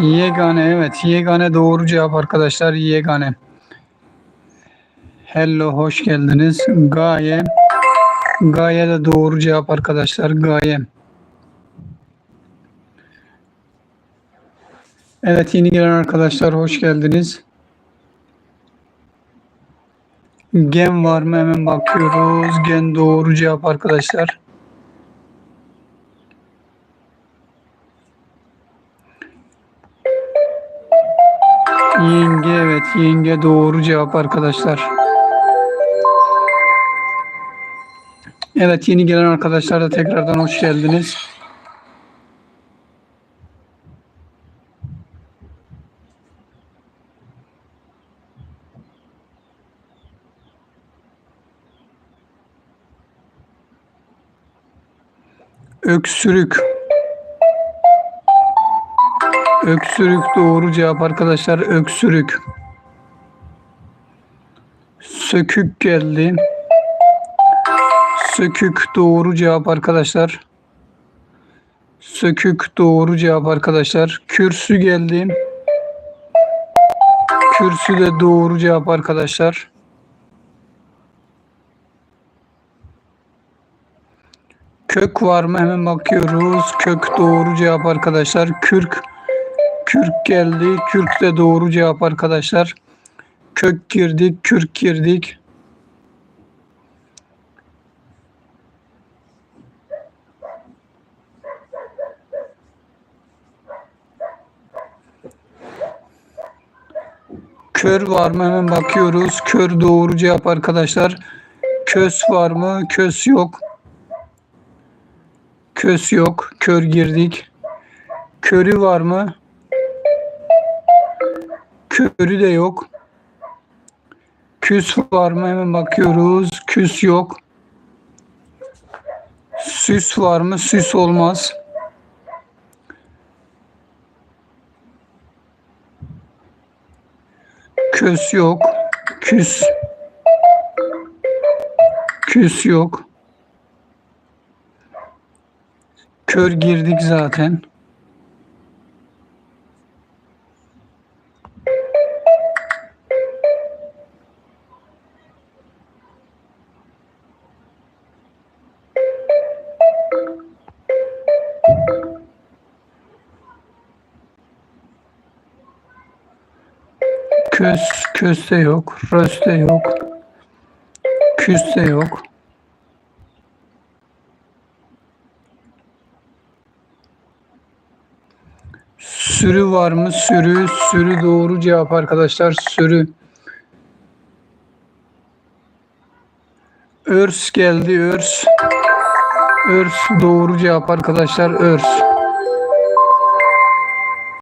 Yegane evet. Yegane doğru cevap arkadaşlar. Yegane. Hello hoş geldiniz. Gaye. Gaye de doğru cevap arkadaşlar. Gaye. Evet yeni gelen arkadaşlar hoş geldiniz. Gen var mı hemen bakıyoruz. Gen doğru cevap arkadaşlar. Yenge evet yenge doğru cevap arkadaşlar. Evet yeni gelen arkadaşlar da tekrardan hoş geldiniz. Öksürük. Öksürük doğru cevap arkadaşlar. Öksürük. Sökük geldi. Sökük doğru cevap arkadaşlar. Sökük doğru cevap arkadaşlar. Kürsü geldi. Kürsü de doğru cevap arkadaşlar. Kök var mı? Hemen bakıyoruz. Kök doğru cevap arkadaşlar. Kürk. Kürk geldi. Kürk de doğru cevap arkadaşlar. Kök girdik. Kürk girdik. Kör var mı? Hemen bakıyoruz. Kör doğru cevap arkadaşlar. Kös var mı? Kös yok. Kös yok. Kör girdik. Körü var mı? Körü de yok. Küs var mı? Hemen bakıyoruz. Küs yok. Süs var mı? Süs olmaz. Kös yok. Küs. Küs yok. Kör girdik zaten. Kös, kös de yok. Rös de yok. Küs de yok. Sürü var mı? Sürü. Sürü doğru cevap arkadaşlar. Sürü. Örs geldi. Örs. Örs doğru cevap arkadaşlar. Örs.